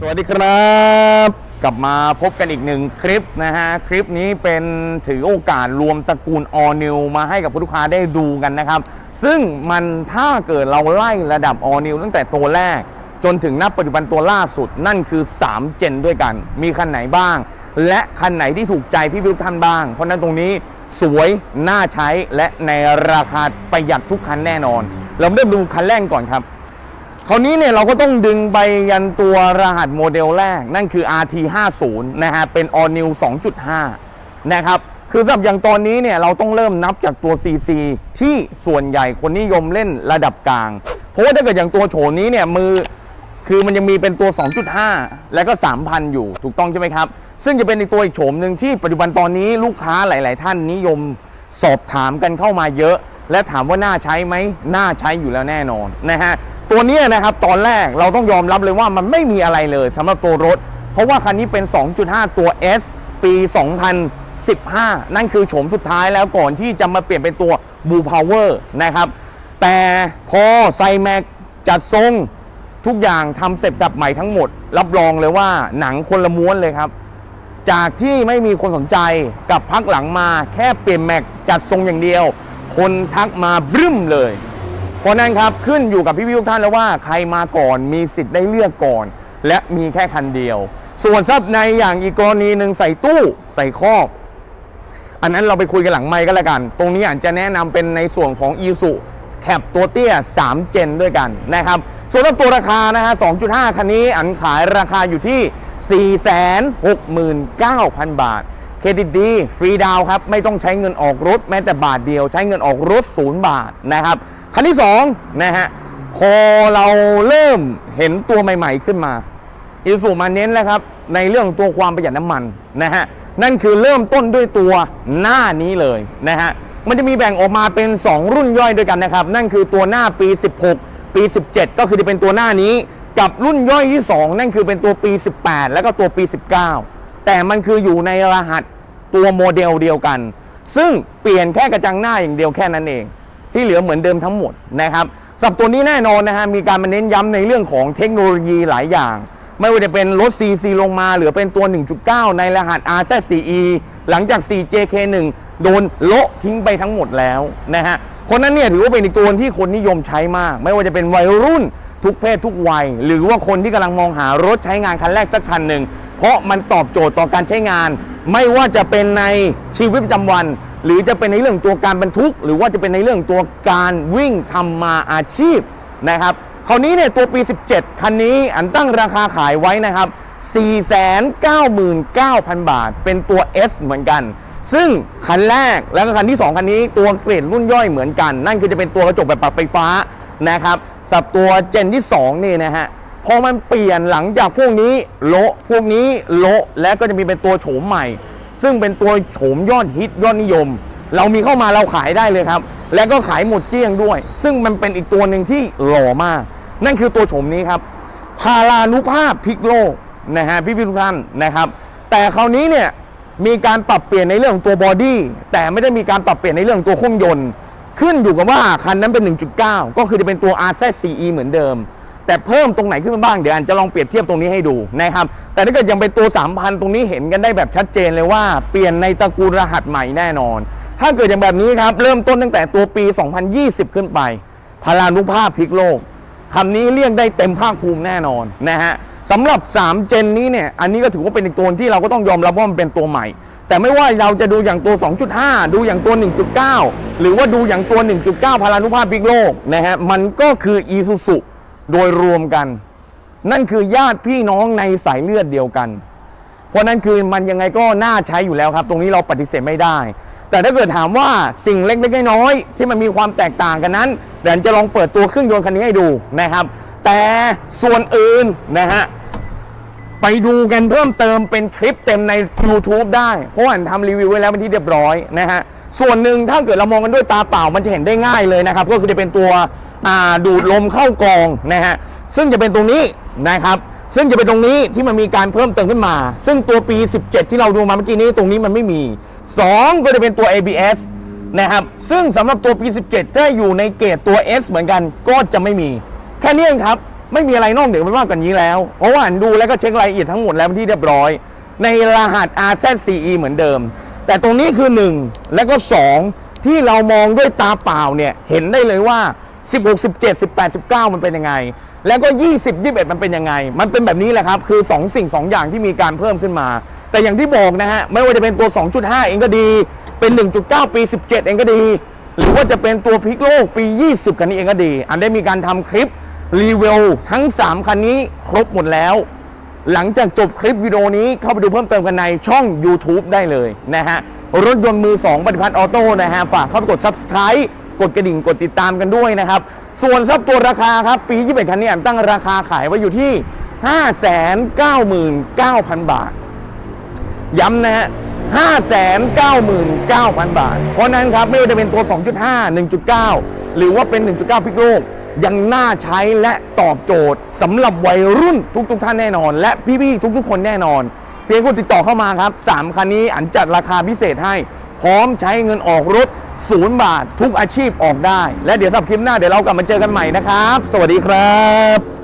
สวัสดีครับ กลับมาพบกันอีกหนึ่งคลิปนะฮะ คลิปนี้เป็นถือโอกาสรวมตระกูล All New มาให้กับผู้ลูกค้าได้ดูกันนะครับ ซึ่งมันถ้าเกิดเราไล่ระดับ All New ตั้งแต่ตัวแรก จนถึงนับปัจจุบันตัวล่าสุดนั่นคือ 3 เจนด้วยกัน มีคันไหนบ้าง และคันไหนที่ถูกใจพี่พิวท่านบ้าง เพราะฉะนั้นตรงนี้สวยน่าใช้และในราคาประหยัดทุกคันแน่นอน เราเริ่มดูคันแรกก่อนครับ คราวนี้เนี่ยเราก็ต้องดึงไปยันตัวรหัสโมเดลแรก นั่นคือ RT50 นะฮะเป็น All New 2.5 นะครับคือสำหรับอย่างตอนนี้เนี่ยเราต้องเริ่มนับจากตัว CC ที่ส่วนใหญ่คนนิยมเล่นระดับกลาง เพราะว่าถ้าเกิดอย่างตัวโฉมนี้เนี่ยมือคือมันยังมีเป็นตัว 2.5 แล้วก็ 3,000 อยู่ถูกต้องใช่ไหมครับ ซึ่งจะเป็นอีกตัวอีกโฉมหนึ่งที่ปัจจุบันตอนนี้ลูกค้าหลาย ๆ ท่านนิยมสอบถามกันเข้ามาเยอะ และถามว่าน่าใช้ไหมน่าใช้อยู่แล้วแน่นอนนะฮะ ตัวนี้นะครับตอนแรกเราต้องยอมรับเลยว่ามันไม่มีอะไรเลยสำหรับตัวรถ เพราะว่าคันนี้เป็น 2.5 ตัว S ปี 2015 นั่นคือโฉมสุดท้ายแล้วก่อนที่จะมาเปลี่ยนเป็นตัว Blue Power นะครับ แต่พอไซแม็กจัดทรงทุกอย่างทำเสร็จสับใหม่ทั้งหมด รับรองเลยว่าหนังคนละม้วนเลยครับจากที่ไม่มีคนสนใจกับพักหลังมาแค่เปลี่ยนแม็กจัดทรงอย่างเดียว คนทักมาบึ้มเลย เพราะนั้นครับขึ้นอยู่กับพี่พี่ทุกท่านแล้วว่าใครมาก่อนมีสิทธิ์ได้เลือกก่อน และมีแค่คันเดียว ส่วนซับในอย่างอีกกรณีหนึ่งใส่ตู้ใส่ครอบอันนั้นเราไปคุยกันหลังไมค์ก็แล้วกัน ตรงนี้อาจจะแนะนำเป็นในส่วนของ e s u แคปตัวเตี้ย 3 เจนด้วยกันนะครับ ส่วนรับตัวราคานะฮะ 2.5 คันนี้อันขายราคาอยู่ที่ 469,000 บาท เครดิตดีฟรีดาวครับ ไม่ต้องใช้เงินออกรถแม้แต่บาทเดียว ใช้เงินออกรถ0บาทนะครับ คันที่2นะฮะพอเราเริ่มเห็นตัวใหม่ๆขึ้นมาอิสุมาเน้นแล้วครับ ในเรื่องตัวความประหยัดน้ำมันนะฮะนั่นคือเริ่มต้นด้วยตัวหน้านี้เลยนะฮะมันจะมีแบ่งออกมาเป็น 2 รุ่นย่อยด้วยกันนะครับ นั่นคือตัวหน้าปี 16 ปี 17 ก็คือจะเป็นตัวหน้านี้ กับรุ่นย่อยที่ 2 นั่นคือเป็นตัวปี 18 แล้วก็ตัวปี 19 แต่มันคืออยู่ในรหัสตัวโมเดลเดียวกัน ซึ่งเปลี่ยนแค่กระจังหน้าอย่างเดียวแค่นั้นเอง ที่เหลือเหมือนเดิมทั้งหมดนะครับสับตัวนี้แน่นอนนะฮะมีการมาเน้นย้ำในเรื่องของเทคโนโลยีหลายอย่าง ไม่ว่าจะเป็นรถ CC ลงมาเหลือเป็นตัว 1.9 ในรหัส RZ4E หลังจาก 4JK1 โดนโละทิ้งไปทั้งหมดแล้วนะฮะคนนั้นเนี่ยถือว่าเป็นอีกตัวที่คนนิยมใช้มาก ไม่ว่าจะเป็นวัยรุ่นทุกเพศทุกวัย หรือว่าคนที่กำลังมองหารถใช้งานคันแรกสักคันหนึ่ง เพราะมันตอบโจทย์ต่อการใช้งาน ไม่ว่าจะเป็นในชีวิตประจำวัน หรือจะเป็นในเรื่องตัวการบรรทุก หรือว่าจะเป็นในเรื่องตัวการวิ่งทำมาอาชีพนะครับคราวนี้เนี่ยตัวปี 17 คันนี้อันตั้งราคาขายไว้นะครับ 499,000 บาท เป็นตัว S เหมือนกัน ซึ่งคันแรกแล้วก็คันที่ 2 คันนี้ตัวเกรดรุ่นย่อยเหมือนกัน นั่นคือจะเป็นตัวกระจกแบบปรับไฟฟ้านะครับสับตัวเจนที่2นี่นะฮะ พอมันเปลี่ยนหลังจากพวกนี้โละพวกนี้โละและก็จะมีเป็นตัวโฉมใหม่ ซึ่งเป็นตัวโฉมยอดฮิตยอดนิยม เรามีเข้ามาเราขายได้เลยครับ และก็ขายหมดเกลี้ยงด้วย ซึ่งมันเป็นอีกตัวหนึ่งที่หล่อมาก นั่นคือตัวโฉมนี้ครับพารานุภาพพิกโลนะฮะพี่พี่ทุกท่านนะครับ แต่คราวนี้เนี่ยมีการปรับเปลี่ยนในเรื่องของตัวบอดี้แต่ไม่ได้มีการปรับเปลี่ยนในเรื่องตัวเครื่องยนต์ ขึ้นอยู่กับว่าคันนั้นเป็น 1.9 ก็คือจะเป็นตัว RZ4E เหมือนเดิม แต่เพิ่มตรงไหนขึ้นมาบ้างเดี๋ยวอันจะลองเปรียบเทียบตรงนี้ให้ดูนะครับแต่ถ้าเกิดยังเป็นตัว 3,000 ตรงนี้เห็นกันได้แบบชัดเจนเลยว่าเปลี่ยนในตระกูลรหัสใหม่แน่นอน ถ้าเกิดอย่างแบบนี้ครับเริ่มต้นตั้งแต่ตัวปี 2020 ขึ้นไปพลานุภาพพลิกโลกคำนี้เรียกได้เต็มภาคภูมิแน่นอนนะฮะสำหรับ3เจนนี้เนี่ยอันนี้ก็ถือว่าเป็นอีกตัวที่เราก็ต้องยอมรับว่ามันเป็นตัวใหม่ แต่ไม่ว่าเราจะดูอย่างตัว 2.5 ดูอย่างตัว 1.9 หรือว่าดูอย่างตัว 1.9 พลานุภาพพลิกโลกนะฮะมันก็คืออีซูซุ โดยรวมกัน นั่นคือญาติพี่น้องในสายเลือดเดียวกัน เพราะนั้นคือมันยังไงก็น่าใช้อยู่แล้วครับ ตรงนี้เราปฏิเสธไม่ได้ แต่ถ้าเกิดถามว่าสิ่งเล็กๆน้อยๆที่มันมีความแตกต่างกันนั้นเดี๋ยวจะลองเปิดตัวเครื่องยนต์คันนี้ให้ดูนะครับ แต่ส่วนอื่นนะฮะไปดูกันเพิ่มเติมเป็นคลิปเต็มใน YouTube ได้ เพราะอันทำรีวิวไว้แล้วเป็นที่เรียบร้อยนะฮะ ส่วนหนึ่งถ้าเกิดเรามองกันด้วยตาเปล่ามันจะเห็นได้ง่ายเลยนะครับ ก็คือจะเป็นตัว ดูดลมเข้ากองนะฮะซึ่งจะเป็นตรงนี้นะครับซึ่งจะเป็นตรงนี้ที่มันมีการเพิ่มเติมขึ้นมา ซึ่งตัวปี 17 ที่เราดูมาเมื่อกี้นี้ตรงนี้มันไม่มี 2 ก็จะเป็นตัว ABS นะครับซึ่งสำหรับตัวปี 17 ถ้าอยู่ในเกรดตัว S เหมือนกันก็จะไม่มีแค่นี้เองครับไม่มีอะไรนอกเหนือไปมากกว่านี้แล้ว เพราะว่าอ่านดูแล้วก็เช็ครายละเอียดทั้งหมดแล้วที่เรียบร้อย ในรหัส RZCE เหมือนเดิม แต่ตรงนี้คือ 1 แล้วก็ 2 ที่เรามองด้วยตาเปล่าเนี่ยเห็นได้เลยว่า 16 17 18 19 มันเป็นยังไง แล้วก็ 20 21 มันเป็นยังไง มันเป็นแบบนี้แหละครับ คือ 2 สิ่ง 2 อย่างที่มีการเพิ่มขึ้นมา แต่อย่างที่บอกนะฮะ ไม่ว่าจะเป็นตัว 2.5 เองก็ดี เป็น 1.9 ปี 17 เองก็ดี หรือว่าจะเป็นตัวพิกโลกปี 20 คันนี้เองก็ดี อันได้มีการทำคลิปรีวิวทั้ง 3 คันนี้ครบหมดแล้ว หลังจากจบคลิปวิดีโอนี้เข้าไปดูเพิ่มเติมกันในช่อง YouTube ได้เลยนะฮะ รถยนต์มือ2ปฏิพัฒน์ออโต้นะฮะ ฝากเข้าไปกด Subscribe กดกระดิ่งกดติดตามกันด้วยนะครับ ส่วนซับตัวราคาครับปี 21 คันนี้อันตั้งราคาขายไว้อยู่ที่ 599,000 บาท ย้ำนะฮะ599,000 บาท เพราะนั้นครับไม่ว่าจะเป็นตัว 2.5 1.9 หรือว่าเป็น 1.9 พิกโลกยังน่าใช้และตอบโจทย์สำหรับวัยรุ่นทุกๆท่านแน่นอน และพี่ๆทุกๆ คนแน่นอน เพียงคุณติดต่อเข้ามาครับ 3 คันนี้อันจัดราคาพิเศษให้ พร้อมใช้เงินออกรถศูนย์บาททุกอาชีพออกได้ และเดี๋ยวสับคลิปหน้าเดี๋ยวเรากลับมาเจอกันใหม่นะครับ สวัสดีครับ